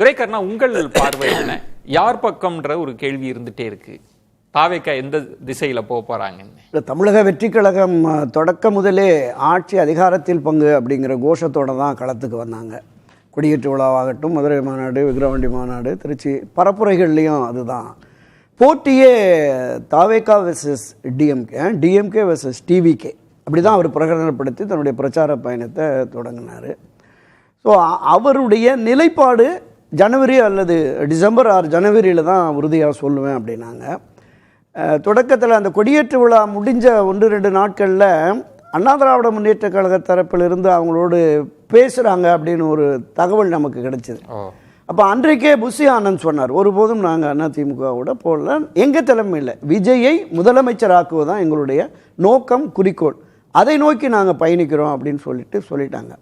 துரைக்கர்ணா உங்கள் பார்வை என்ன? யார் பக்கம்ன்ற ஒரு கேள்வி இருந்துட்டே இருக்கு. தாவேக்கா எந்த திசையில போக போறாங்கன்னு? இந்த தமிழக வெற்றி கழகம் தொடக்க முதலே ஆட்சி அதிகாரத்தில் பங்கு அப்படிங்கிற கோஷத்தோட தான் களத்துக்கு வந்தாங்க. குடியேற்று விழாவாகட்டும் மதுரை மாநாடு விக்கிரவாண்டி மாநாடு திருச்சி பரப்புரைகள்லேயும் அதுதான். போட்டியே தாவேக்கா versus DMK DMK versus TVK அப்படி தான் அவர் பிரகடனப்படுத்தி தன்னுடைய பிரச்சார பயணத்தை தொடங்கினார். ஸோ அவருடைய நிலைப்பாடு ஜனவரி அல்லது டிசம்பர் ஆறு ஜனவரியில் தான் உறுதியாக சொல்லுவேன் அப்படின்னாங்க. தொடக்கத்தில் அந்த கொடியேற்று விழா முடிஞ்ச ஒன்று ரெண்டு நாட்களில் அண்ணா திராவிட முன்னேற்ற கழக தரப்பிலிருந்து அவங்களோடு பேசுகிறாங்க அப்படின்னு ஒரு தகவல் நமக்கு கிடைச்சிது. அப்போ அன்றைக்கே புஷி ஆனந்த் சொன்னார் ஒருபோதும் நாங்கள் அதிமுகவோட போடல எங்கள் தலைமையில் விஜயை முதலமைச்சராக்குவது தான் எங்களுடைய நோக்கம் குறிக்கோள். அதை நோக்கி நாங்கள் பயணிக்கிறோம் அப்படின்னு சொல்லிட்டு சொல்லிட்டாங்க.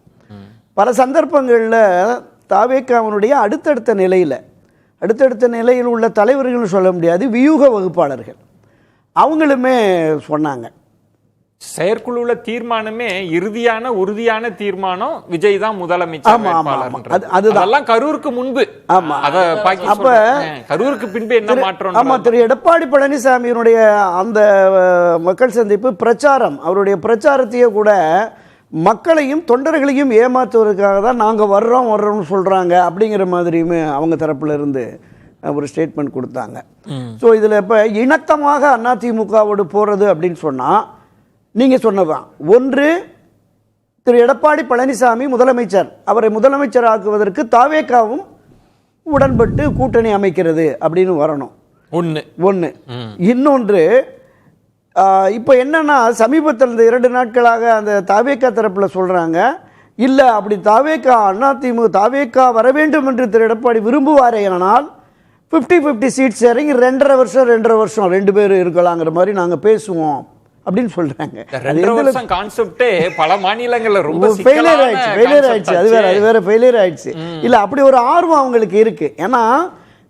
பல சந்தர்ப்பங்களில் தாவேக்காவனுடைய அடுத்தடுத்த நிலையில் அடுத்தடுத்த நிலையில் உள்ள தலைவர்கள் சொல்ல முடியாது வியூக வகுப்பாளர்கள் அவங்களுமே சொன்னாங்க செயற்குழுல தீர்மானமே இறுதியான உறுதியான தீர்மானம் விஜய் தான் முதலமைச்சர் அதுதான். கரூருக்கு முன்பு ஆமா. அப்ப-. கரூருக்கு பின்பு என்ன மாற்றம் ஆமா திரு எடப்பாடி பழனிசாமியினுடைய அந்த மக்கள் சந்திப்பு பிரச்சாரம் அவருடைய பிரச்சாரத்தையே கூட மக்களையும் தொண்டர்களையும் ஏமாற்றுவதற்காக தான் நாங்கள் வர்றோம் வர்றோம்னு சொல்கிறாங்க அப்படிங்கிற மாதிரியுமே அவங்க தரப்புல இருந்து அஹ், ஒரு ஸ்டேட்மெண்ட் கொடுத்தாங்க. ஸோ இதில் இப்போ இணக்கமாக அதிமுகவோடு போகிறது அப்படின்னு சொன்னால் நீங்கள் சொன்னதுதான். ஒன்று திரு எடப்பாடி பழனிசாமி முதலமைச்சர். அவரை முதலமைச்சர் ஆக்குவதற்கு தாவேக்காவும் உடன்பட்டு கூட்டணி அமைக்கிறது அப்படின்னு வரணும். ஒண்ணு. ஒன்று இன்னொன்று இப்போ என்னன்னா சமீபத்தில் இந்த இரண்டு நாட்களாக அந்த தாவேக்கா தரப்பில் சொல்கிறாங்க இல்லை அப்படி தாவேக்கா அதிமுக தாவேக்கா வர வேண்டும் என்று திரு எடப்பாடி விரும்புவாரே ஆனால் ஃபிஃப்டி ஃபிஃப்டி சீட்ஸ் இறங்கி ரெண்டரை வருஷம் ரெண்டரை வருஷம் ரெண்டு பேர் இருக்கலாங்கிற மாதிரி நாங்கள் பேசுவோம் அப்படின்னு வருஷம் கான்செப்டே பல மாநிலங்கள்ல ரொம்ப ஃபெயிலியர் ஆயிடுச்சு ஃபெயிலியர் ஆயிடுச்சு. அது வேற அது வேற ஃபெயிலியர் ஆயிடுச்சு. இல்ல அப்படி ஒரு ஆர்வம் அவங்களுக்கு இருக்கு. ஏன்னா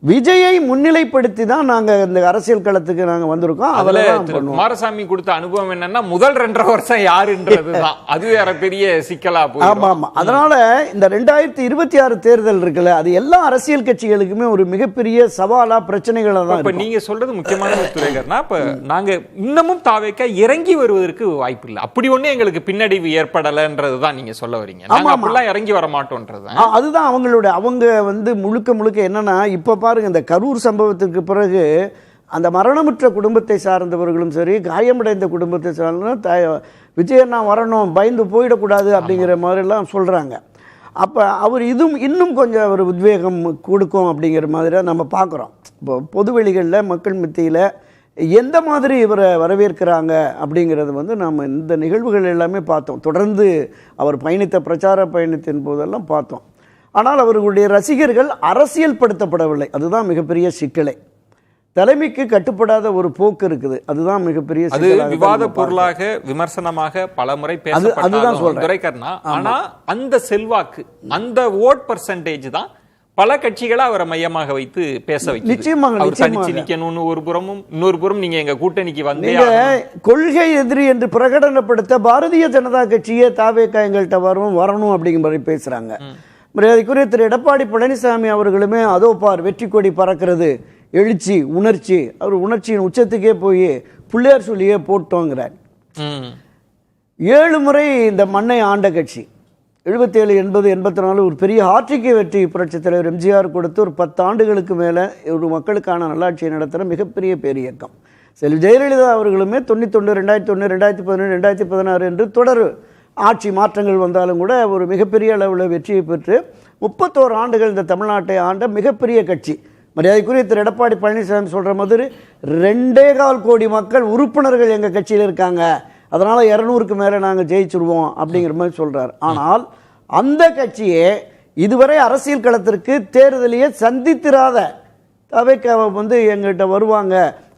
விஜயை முன்னிலைப்படுத்தி தான் நாங்க இந்த அரசியல் களத்துக்கு நாங்க வந்திருக்கோம். அதுல தான் குமாரசாமி கொடுத்த அனுபவம் என்னன்னா முதல் ரெண்டரை வருஷம் யாருன்றதுதான். அது வேற பெரிய சிக்கலா ஆமா ஆமா. அதனால இந்த ரெண்டாயிரத்தி இருபத்தி ஆறு தேர்தல் இருக்குல்ல அது எல்லா அரசியல் கட்சிகளுக்குமே ஒரு மிகப்பெரிய சவாலா பிரச்சனைகளா தான் இப்ப. நீங்க சொல்றது முக்கியமான ஒரு துறைகர்னா இப்ப நாங்க இன்னமும் தாவேக்க இறங்கி வருவதற்கு வாய்ப்பு இல்லை. அப்படி ஒண்ணு எங்களுக்கு பின்னடைவு ஏற்படலைன்றதுதான் நீங்க சொல்ல வரீங்க. நாங்க. அப்படிலாம் இறங்கி வர மாட்டோம்ன்றது அதுதான் அவங்களுடைய அவங்க வந்து முழுக்க முழுக்க என்னன்னா இப்ப பாருங்க இந்த கரூர் சம்பவத்துக்கு பிறகு அந்த மரணமுற்ற குடும்பத்தை சார்ந்தவர்களும் சரி காயமடைந்த குடும்பத்தை சார்ந்த தாய விஜயண்ணா வரணும் பயந்து போயிடக்கூடாது அப்படிங்கிற மாதிரிலாம் சொல்றாங்க. அப்போ அவர் இதுவும் இன்னும் கொஞ்சம் ஒரு உத்வேகம் கொடுக்கும் அப்படிங்கிற மாதிரி நம்ம பார்க்குறோம் இப்போ பொதுவெளிகளில் மக்கள் மத்தியில் எந்த மாதிரி இவரை வரவேற்கிறாங்க அப்படிங்கிறது வந்து நம்ம இந்த நிகழ்வுகள் எல்லாமே பார்த்தோம். தொடர்ந்து அவர் பயணித்த பிரச்சார பயணத்தின் போதெல்லாம் பார்த்தோம். ஆனால் அவர்களுடைய ரசிகர்கள் அரசியல் படுத்தப்படவில்லை அதுதான் மிகப்பெரிய சிக்கலை தலைமைக்கு கட்டுப்படாத ஒரு போக்கு இருக்குது அதுதான் மிகப்பெரிய அது விவாத. பொருளாக விமர்சனமாக பல முறை அதுதான் சொல்றேன். ஆனா அந்த செல்வாக்கு அந்த ஓட் பர்சன்டேஜ் தான் பல கட்சிகளை அவரை மையமாக வைத்து பேச வைக்குது நிச்சயமாக, அவர். தனிச்சு நிக்கணும்னு ஒரு புறமும் இன்னொரு புறம் நீங்க எங்க கூட்டணிக்கு வந்தே நீங்க ஆகணும். கொள்கை எதிரி என்று பிரகடனப்படுத்த பாரதிய ஜனதா கட்சியே தாவேக்கா எங்கள்கிட்ட வரும் வரணும் அப்படிங்கிற மாதிரி பேசுறாங்க மரியாதைக்குரிய திரு எடப்பாடி பழனிசாமி அவர்களுமே அதோ பார் வெற்றி கொடி பறக்கிறது எழுச்சி உணர்ச்சி. அவர் உணர்ச்சியின் உச்சத்துக்கே போய் பிள்ளையார் சொல்லியே போட்டோங்கிறார். ஏழு முறை இந்த மண்ணை ஆண்ட கட்சி. எழுபத்தேழு எண்பது எண்பத்தி நாலு ஒரு பெரிய ஆட்சிக்கு வெற்றி புரட்சித் தலைவர் எம்ஜிஆர் கொடுத்து ஒரு பத்து ஆண்டுகளுக்கு மேலே ஒரு மக்களுக்கான நல்லாட்சியை நடத்துகிற மிகப்பெரிய பேரியக்கம். செல்வி ஜெயலலிதா அவர்களுமே தொண்ணூத்தொன்று ரெண்டாயிரத்தி ஒன்று ரெண்டாயிரத்தி பதினொன்று ரெண்டாயிரத்தி பதினாறு என்று தொடர் ஆட்சி மாற்றங்கள் வந்தாலும் கூட ஒரு மிகப்பெரிய அளவில் வெற்றியை பெற்று முப்பத்தோரு ஆண்டுகள் இந்த தமிழ்நாட்டை ஆண்ட மிகப்பெரிய கட்சி. மரியாதைக்குரிய திரு. எடப்பாடி பழனிசாமி சொல்கிற மாதிரி ரெண்டே கால் கோடி மக்கள் உறுப்பினர்கள் எங்கள் கட்சியில் இருக்காங்க. அதனால் இரநூறுக்கு மேலே நாங்கள் ஜெயிச்சிருவோம் அப்படிங்கிற மாதிரி சொல்கிறார் ஆனால் அந்த கட்சியே இதுவரை அரசியல் களத்திற்கு தேர்தலையே சந்தித்திராத தவைக்காவை வந்து எங்கள்கிட்ட வருவாங்க.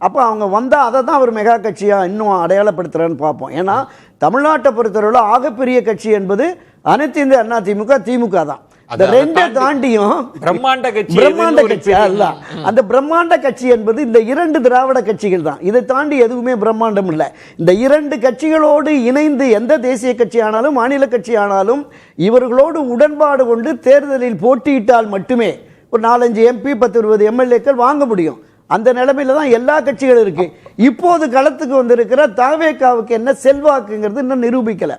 அப்போ அவங்க வந்தால் அதை தான் அவர் மெகா கட்சியாக இன்னும் அடையாளப்படுத்துகிறான்னு பார்ப்போம். ஏன்னா தமிழ்நாட்டை பொறுத்தவரையில் ஆகப்பெரிய கட்சி என்பது அனைத்து இந்திய அண்ணா திமுக திமுக தான். இந்த ரெண்டை தாண்டி தாண்டியும் பிரம்மாண்ட கட்சி பிரம்மாண்ட ஒரு கட்சி அல்ல. அந்த பிரம்மாண்ட கட்சி என்பது இந்த இரண்டு திராவிட கட்சிகள் தான். இதை தாண்டி எதுவுமே பிரம்மாண்டம் இல்லை. இந்த இரண்டு கட்சிகளோடு இணைந்து எந்த தேசிய கட்சி ஆனாலும் மாநில கட்சி ஆனாலும் இவர்களோடு உடன்பாடு கொண்டு தேர்தலில் போட்டியிட்டால் மட்டுமே ஒரு நாலஞ்சு எம்பி பத்து இருபது எம்எல்ஏக்கள் வாங்க முடியும். அந்த நிலைமையில தான் எல்லா கட்சிகளும் இருக்கு. இப்போது களத்துக்கு வந்திருக்கிற தாவேக்காவுக்கு என்ன செல்வாக்குங்கிறது இன்னும் நிரூபிக்கல.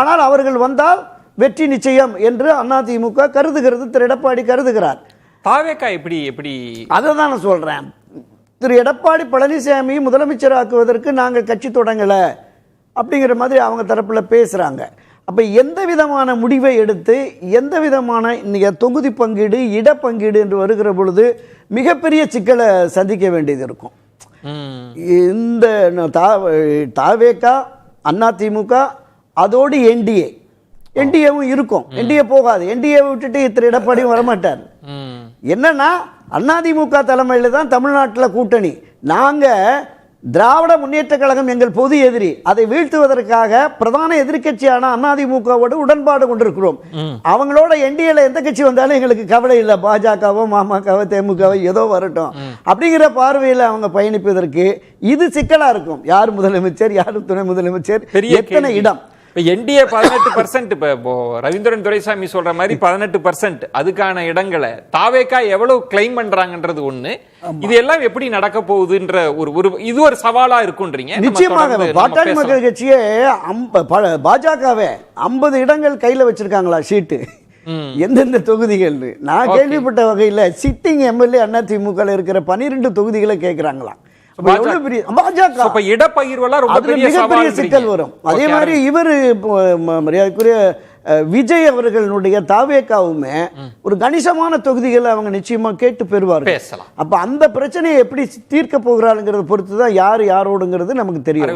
ஆனால் அவர்கள் வந்தால் வெற்றி நிச்சயம் என்று அதிமுக கருதுகிறது திரு எடப்பாடி கருதுகிறார். தாவேக்கா எப்படி எப்படி? அதை தான் நான் சொல்றேன். திரு எடப்பாடி பழனிசாமி முதலமைச்சராக்குவதற்கு நாங்கள் கட்சி தொடங்கல அப்படிங்கிற மாதிரி அவங்க தரப்புல பேசுறாங்க. அப்ப எந்த விதமான முடிவை எடுத்து எந்த விதமான இன்னைக்கு தொகுதி பங்கீடு இடப்பங்கீடு என்று வருகிற பொழுது மிகப்பெரிய சிக்கலை சந்திக்க வேண்டியது இருக்கும். இந்த தா- தாவேக்கா அதிமுக அதோடு என்டிஏ. என்டிஏவும் இருக்கும். என்டிஏ போகாது. என்டிஏ விட்டுட்டு திரு எடப்பாடியும் வரமாட்டார். என்னன்னா அதிமுக தலைமையில் தான் தமிழ்நாட்டில் கூட்டணி. நாங்க திராவிட முன்னேற்ற கழகம் எங்கள் பொது எதிரி. அதை வீழ்த்துவதற்காக பிரதான எதிர்க்கட்சியான அதிமுகவோடு உடன்பாடு கொண்டிருக்கிறோம். அவங்களோட என்டிஏல எந்த கட்சி வந்தாலும் எங்களுக்கு கவலை இல்லை. பாஜகவோ மாமகவோ தேமுகவோ ஏதோ வரட்டும். அப்படிங்கிற பார்வையில் அவங்க பயணிப்பதற்கு இது சிக்கலா இருக்கும். யார் முதலமைச்சர் யார் துணை முதலமைச்சர் எத்தனை. இடம்? இப்ப என்டிஏ பதினெட்டு பர்சன்ட் இப்ப ரவீந்திரன் துரைசாமி சொல்ற மாதிரி பதினெட்டு பர்சன்ட் அதுக்கான இடங்களை தாவேக்கா எவ்வளவு கிளைம் பண்றாங்கன்றது ஒண்ணு இது எல்லாம் எப்படி நடக்க போகுதுன்ற ஒரு ஒரு இது ஒரு சவாலா இருக்குன்றீங்க நிச்சயமாக பாட்டாளி. மக்கள் கட்சியே பாஜகவே ஐம்பது இடங்கள் கையில வச்சிருக்காங்களா ஷீட்டு ம். எந்தெந்த தொகுதிகள் நான். கேள்விப்பட்ட வகையில் சிட்டிங் எம்எல்ஏ அதிமுக இருக்கிற பன்னிரெண்டு தொகுதிகளை கேட்கிறாங்களாம் சிக்கல் வரும். அதே மாதிரி இவர் மரியாதைக்குரிய விஜய் அவர்களுடைய தாவேக்காவுமே ஒரு கணிசமான தொகுதிகளை அவங்க நிச்சயமா கேட்டு பேசலாம். அப்ப அந்த பிரச்சனையை எப்படி தீர்க்க போகிறாருங்கிறத பொறுத்து தான் யார் யாரோடுங்கிறது நமக்கு தெரியும்.